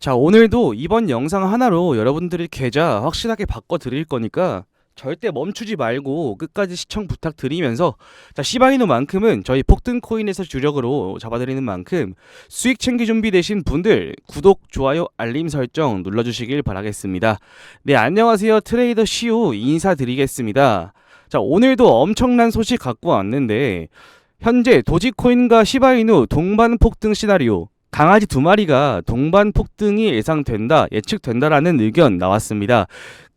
자, 오늘도 이번 영상 하나로 여러분들의 계좌 확실하게 바꿔 드릴 거니까 절대 멈추지 말고 끝까지 시청 부탁드리면서 자, 시바이노만큼은 저희 폭등 코인에서 주력으로 잡아드리는 만큼 수익 챙기 준비되신 분들 구독, 좋아요, 알림 설정 눌러주시길 바라겠습니다. 네, 안녕하세요. 트레이더 시우 인사드리겠습니다. 자, 오늘도 엄청난 소식 갖고 왔는데 현재 도지코인과 시바이누 동반 폭등 시나리오 강아지 두 마리가 동반 폭등이 예상된다, 예측된다라는 의견 나왔습니다.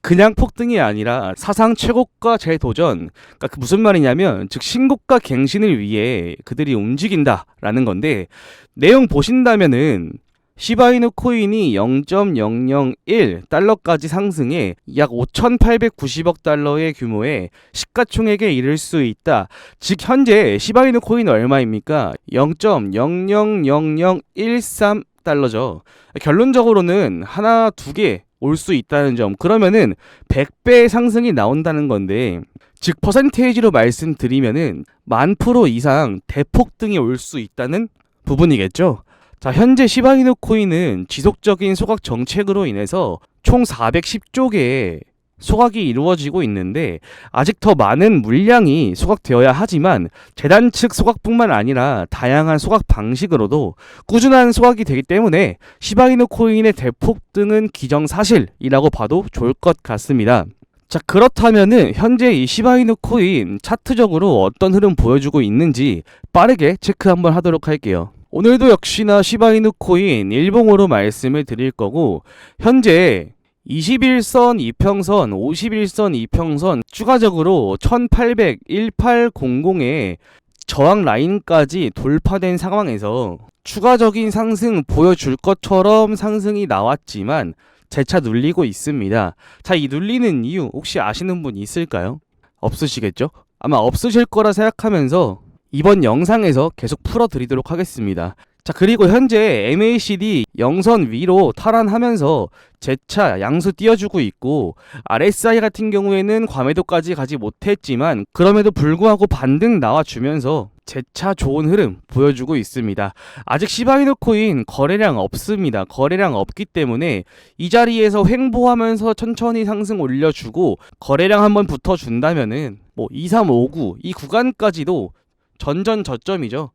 그냥 폭등이 아니라 사상 최고가 재도전. 그러니까 그 무슨 말이냐면 즉 신고가 갱신을 위해 그들이 움직인다라는 건데 내용 보신다면은 시바이누 코인이 0.001 달러까지 상승해 약 5,890억 달러의 규모의 시가총액에 이를 수 있다. 즉 현재 시바이누 코인 얼마입니까? 0.000013 달러죠. 결론적으로는 하나 두 개 올 수 있다는 점. 그러면은 100배 상승이 나온다는 건데 즉 퍼센테이지로 말씀드리면은 만 프로 이상 대폭등이 올 수 있다는 부분이겠죠. 자, 현재 시바이누 코인은 지속적인 소각 정책으로 인해서 총 410조 개의 소각이 이루어지고 있는데 아직 더 많은 물량이 소각되어야 하지만 재단 측 소각뿐만 아니라 다양한 소각 방식으로도 꾸준한 소각이 되기 때문에 시바이누 코인의 대폭 등은 기정사실이라고 봐도 좋을 것 같습니다. 자 그렇다면은 현재 이 시바이누 코인 차트적으로 어떤 흐름 보여주고 있는지 빠르게 체크 한번 하도록 할게요. 오늘도 역시나 시바이누 코인 일봉으로 말씀을 드릴 거고 현재 21선 이평선, 51선 이평선 추가적으로 1800, 1800의 저항 라인까지 돌파된 상황에서 추가적인 상승 보여줄 것처럼 상승이 나왔지만 재차 눌리고 있습니다. 자, 이 눌리는 이유 혹시 아시는 분 있을까요? 없으시겠죠? 아마 없으실 거라 생각하면서 이번 영상에서 계속 풀어드리도록 하겠습니다. 자, 그리고 현재 MACD 영선 위로 탈환하면서 재차 양수 띄워주고 있고 RSI 같은 경우에는 과매도까지 가지 못했지만 그럼에도 불구하고 반등 나와주면서 재차 좋은 흐름 보여주고 있습니다. 아직 시바이누 코인 거래량 없습니다. 거래량 없기 때문에 이 자리에서 횡보하면서 천천히 상승 올려주고 거래량 한번 붙어준다면은 뭐 2359 이 구간까지도 전전 저점이죠.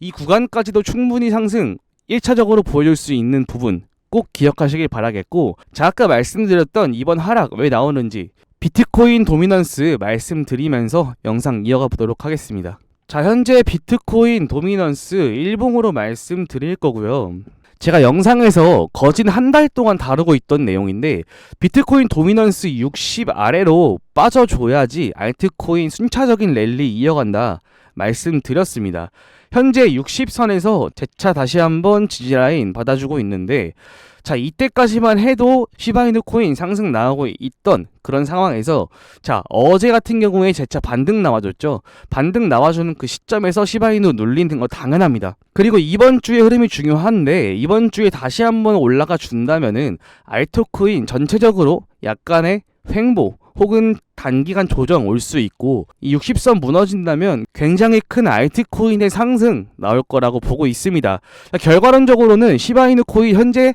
이 구간까지도 충분히 상승 1차적으로 보여줄 수 있는 부분 꼭 기억하시길 바라겠고 자 아까 말씀드렸던 이번 하락 왜 나오는지 비트코인 도미넌스 말씀드리면서 영상 이어가 보도록 하겠습니다. 자 현재 비트코인 도미넌스 일봉으로 말씀드릴 거고요. 제가 영상에서 거진 한 달 동안 다루고 있던 내용인데 비트코인 도미넌스 60 아래로 빠져줘야지 알트코인 순차적인 랠리 이어간다 말씀드렸습니다. 현재 60선에서 재차 다시 한번 지지라인 받아주고 있는데 자 이때까지만 해도 시바이누 코인 상승 나오고 있던 그런 상황에서 자 어제 같은 경우에 재차 반등 나와줬죠 반등 나와주는 그 시점에서 시바이누 눌리는 거 당연합니다 그리고 이번 주의 흐름이 중요한데 이번 주에 다시 한번 올라가 준다면은 알토코인 전체적으로 약간의 횡보 혹은 단기간 조정 올 수 있고 이 60선 무너진다면 굉장히 큰 알트 코인의 상승 나올 거라고 보고 있습니다. 결과론적으로는 시바이누 코인 현재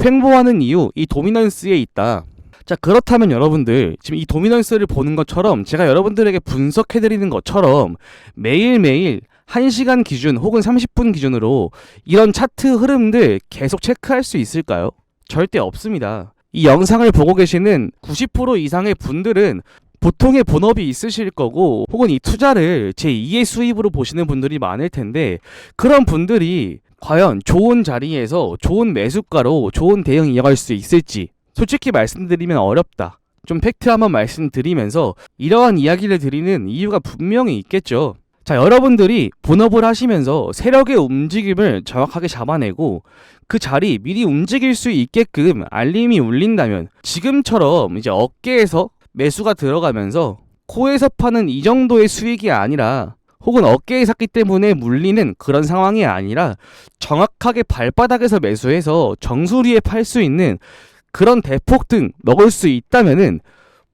횡보하는 이유 이 도미넌스에 있다. 자 그렇다면 여러분들 지금 이 도미넌스를 보는 것처럼 제가 여러분들에게 분석해 드리는 것처럼 매일매일 1시간 기준 혹은 30분 기준으로 이런 차트 흐름들 계속 체크할 수 있을까요? 절대 없습니다. 이 영상을 보고 계시는 90% 이상의 분들은 보통의 본업이 있으실 거고 혹은 이 투자를 제 2의 수입으로 보시는 분들이 많을 텐데 그런 분들이 과연 좋은 자리에서 좋은 매수가로 좋은 대응 이어갈 수 있을지 솔직히 말씀드리면 어렵다. 좀 팩트 한번 말씀드리면서 이러한 이야기를 드리는 이유가 분명히 있겠죠. 자, 여러분들이 본업을 하시면서 세력의 움직임을 정확하게 잡아내고 그 자리 미리 움직일 수 있게끔 알림이 울린다면 지금처럼 이제 어깨에서 매수가 들어가면서 코에서 파는 이 정도의 수익이 아니라 혹은 어깨에 샀기 때문에 물리는 그런 상황이 아니라 정확하게 발바닥에서 매수해서 정수리에 팔 수 있는 그런 대폭 등 먹을 수 있다면은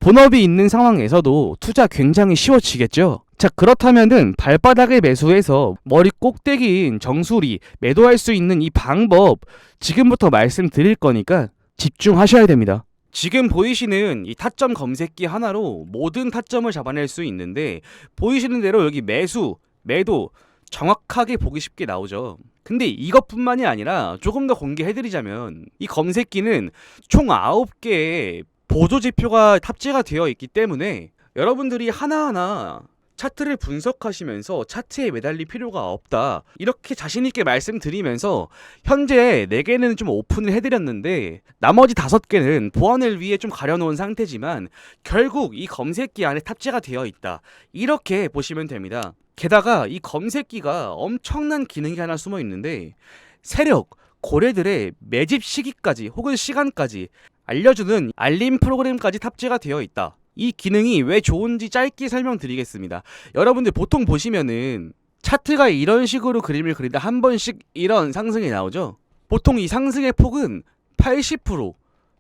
본업이 있는 상황에서도 투자 굉장히 쉬워지겠죠. 자, 그렇다면은 발바닥에 매수해서 머리 꼭대기인 정수리 매도할 수 있는 이 방법 지금부터 말씀드릴 거니까 집중하셔야 됩니다. 지금 보이시는 이 타점 검색기 하나로 모든 타점을 잡아낼 수 있는데 보이시는 대로 여기 매수, 매도 정확하게 보기 쉽게 나오죠. 근데 이것뿐만이 아니라 조금 더 공개해드리자면 이 검색기는 총 9개의 보조 지표가 탑재가 되어 있기 때문에 여러분들이 하나하나 차트를 분석하시면서 차트에 매달릴 필요가 없다. 이렇게 자신있게 말씀드리면서 현재 4개는 좀 오픈을 해드렸는데 나머지 5개는 보안을 위해 좀 가려놓은 상태지만 결국 이 검색기 안에 탑재가 되어 있다. 이렇게 보시면 됩니다. 게다가 이 검색기가 엄청난 기능이 하나 숨어 있는데 세력, 고래들의 매집 시기까지 혹은 시간까지 알려주는 알림 프로그램까지 탑재가 되어 있다. 이 기능이 왜 좋은지 짧게 설명드리겠습니다. 여러분들 보통 보시면은 차트가 이런 식으로 그림을 그리다 한 번씩 이런 상승이 나오죠. 보통 이 상승의 폭은 80%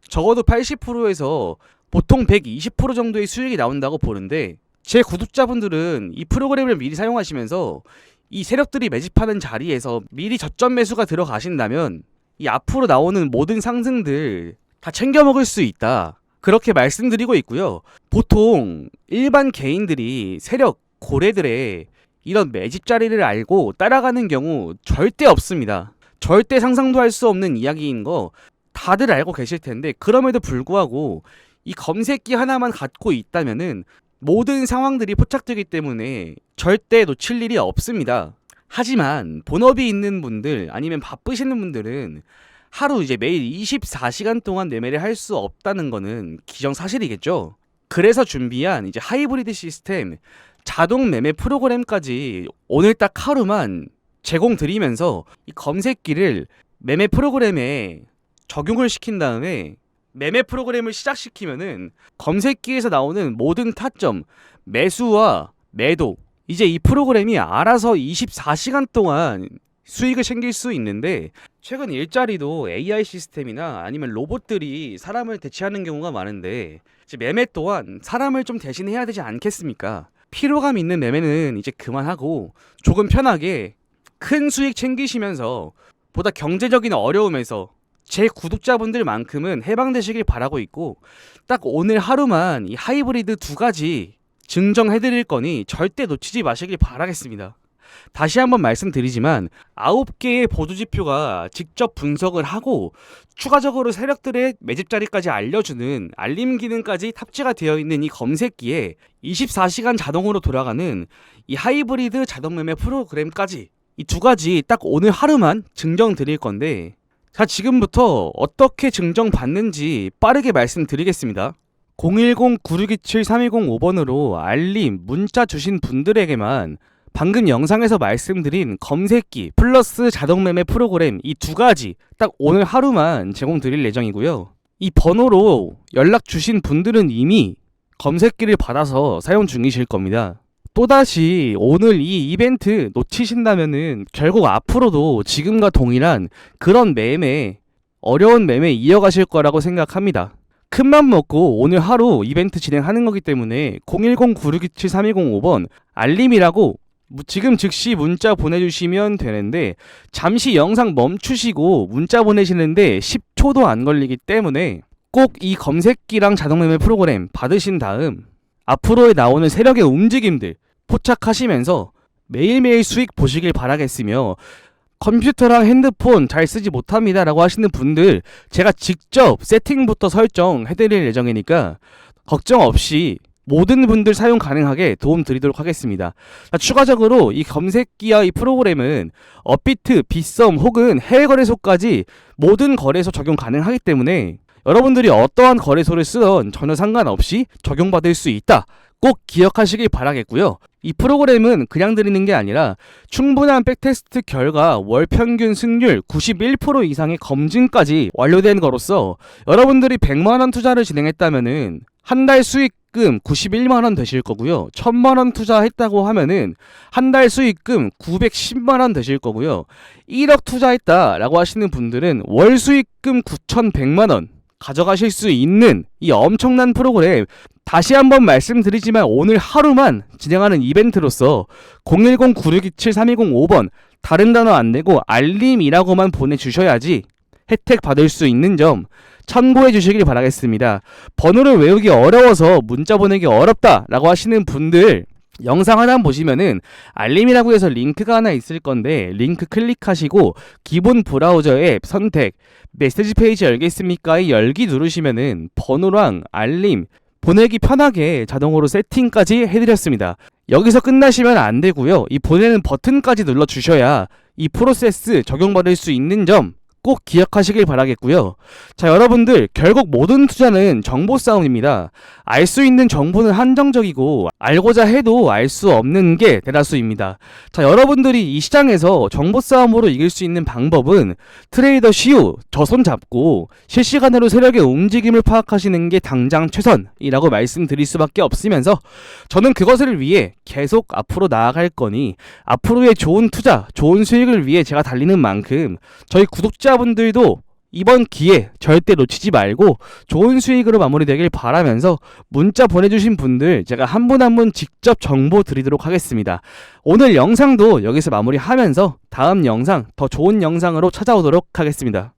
적어도 80%에서 보통 120% 정도의 수익이 나온다고 보는데 제 구독자분들은 이 프로그램을 미리 사용하시면서 이 세력들이 매집하는 자리에서 미리 저점 매수가 들어가신다면 이 앞으로 나오는 모든 상승들 다 챙겨 먹을 수 있다. 그렇게 말씀드리고 있고요. 보통 일반 개인들이 세력 고래들의 이런 매집 자리를 알고 따라가는 경우 절대 없습니다. 절대 상상도 할 수 없는 이야기인 거 다들 알고 계실 텐데 그럼에도 불구하고 이 검색기 하나만 갖고 있다면은 모든 상황들이 포착되기 때문에 절대 놓칠 일이 없습니다. 하지만 본업이 있는 분들 아니면 바쁘시는 분들은 하루 이제 매일 24시간 동안 매매를 할 수 없다는 거는 기정사실이겠죠. 그래서 준비한 이제 하이브리드 시스템 자동 매매 프로그램까지 오늘 딱 하루만 제공 드리면서 이 검색기를 매매 프로그램에 적용을 시킨 다음에 매매 프로그램을 시작시키면은 검색기에서 나오는 모든 타점, 매수와 매도 이제 이 프로그램이 알아서 24시간 동안 수익을 챙길 수 있는데 최근 일자리도 AI 시스템이나 아니면 로봇들이 사람을 대체하는 경우가 많은데 매매 또한 사람을 좀 대신해야 되지 않겠습니까? 피로감 있는 매매는 이제 그만하고 조금 편하게 큰 수익 챙기시면서 보다 경제적인 어려움에서 제 구독자분들만큼은 해방되시길 바라고 있고 딱 오늘 하루만 이 하이브리드 두 가지 증정해드릴 거니 절대 놓치지 마시길 바라겠습니다. 다시 한번 말씀드리지만 9개의 보조지표가 직접 분석을 하고 추가적으로 세력들의 매집 자리까지 알려주는 알림 기능까지 탑재가 되어 있는 이 검색기에 24시간 자동으로 돌아가는 이 하이브리드 자동 매매 프로그램까지 이 두 가지 딱 오늘 하루만 증정 드릴 건데 자 지금부터 어떻게 증정 받는지 빠르게 말씀드리겠습니다. 010-9627-3205번으로 알림 문자 주신 분들에게만 방금 영상에서 말씀드린 검색기 플러스 자동 매매 프로그램 이 두 가지 딱 오늘 하루만 제공 드릴 예정이고요. 이 번호로 연락 주신 분들은 이미 검색기를 받아서 사용 중이실 겁니다. 또다시 오늘 이 이벤트 놓치신다면은 결국 앞으로도 지금과 동일한 그런 매매, 어려운 매매 이어가실 거라고 생각합니다. 큰 맘 먹고 오늘 하루 이벤트 진행하는 거기 때문에 010-9627-3205번 알림이라고 무- 지금 즉시 문자 보내주시면 되는데 잠시 영상 멈추시고 문자 보내시는데 10초도 안 걸리기 때문에 꼭 이 검색기랑 자동매매 프로그램 받으신 다음 앞으로에 나오는 세력의 움직임들 포착하시면서 매일매일 수익 보시길 바라겠으며 컴퓨터랑 핸드폰 잘 쓰지 못합니다 라고 하시는 분들 제가 직접 세팅부터 설정해드릴 예정이니까 걱정 없이 모든 분들 사용 가능하게 도움 드리도록 하겠습니다. 자, 추가적으로 이 검색기와 이 프로그램은 업비트, 빗썸 혹은 해외 거래소까지 모든 거래소 적용 가능하기 때문에 여러분들이 어떠한 거래소를 쓰던 전혀 상관없이 적용받을 수 있다. 꼭 기억하시길 바라겠고요. 이 프로그램은 그냥 드리는 게 아니라 충분한 백테스트 결과 월 평균 승률 91% 이상의 검증까지 완료된 거로서 여러분들이 100만 원 투자를 진행했다면은 한 달 수익금 91만 원 되실 거고요. 1000만 원 투자했다고 하면은 한 달 수익금 910만 원 되실 거고요. 1억 투자했다라고 하시는 분들은 월 수익금 9100만 원 가져가실 수 있는 이 엄청난 프로그램 다시 한번 말씀드리지만 오늘 하루만 진행하는 이벤트로서 010-9627-3205번 다른 단어 안 되고 알림이라고만 보내주셔야지 혜택 받을 수 있는 점 참고해 주시길 바라겠습니다. 번호를 외우기 어려워서 문자 보내기 어렵다라고 하시는 분들 영상 하나 보시면은 알림이라고 해서 링크가 하나 있을 건데 링크 클릭하시고 기본 브라우저 앱 선택 메시지 페이지 열겠습니까의 열기 누르시면은 번호랑 알림 보내기 편하게 자동으로 세팅까지 해드렸습니다. 여기서 끝나시면 안 되고요. 이 보내는 버튼까지 눌러 주셔야 이 프로세스 적용받을 수 있는 점 꼭 기억하시길 바라겠고요. 자, 여러분들, 결국 모든 투자는 정보 싸움입니다. 알 수 있는 정보는 한정적이고, 알고자 해도 알 수 없는 게 대다수입니다. 자, 여러분들이 이 시장에서 정보 싸움으로 이길 수 있는 방법은 트레이더 시우, 저손 잡고, 실시간으로 세력의 움직임을 파악하시는 게 당장 최선이라고 말씀드릴 수밖에 없으면서, 저는 그것을 위해 계속 앞으로 나아갈 거니, 앞으로의 좋은 투자, 좋은 수익을 위해 제가 달리는 만큼, 저희 구독자 분들도 이번 기회 절대 놓치지 말고 좋은 수익으로 마무리되길 바라면서 문자 보내주신 분들 제가 한분 한 분 직접 정보 드리도록 하겠습니다. 오늘 영상도 여기서 마무리하면서 다음 영상 더 좋은 영상으로 찾아오도록 하겠습니다.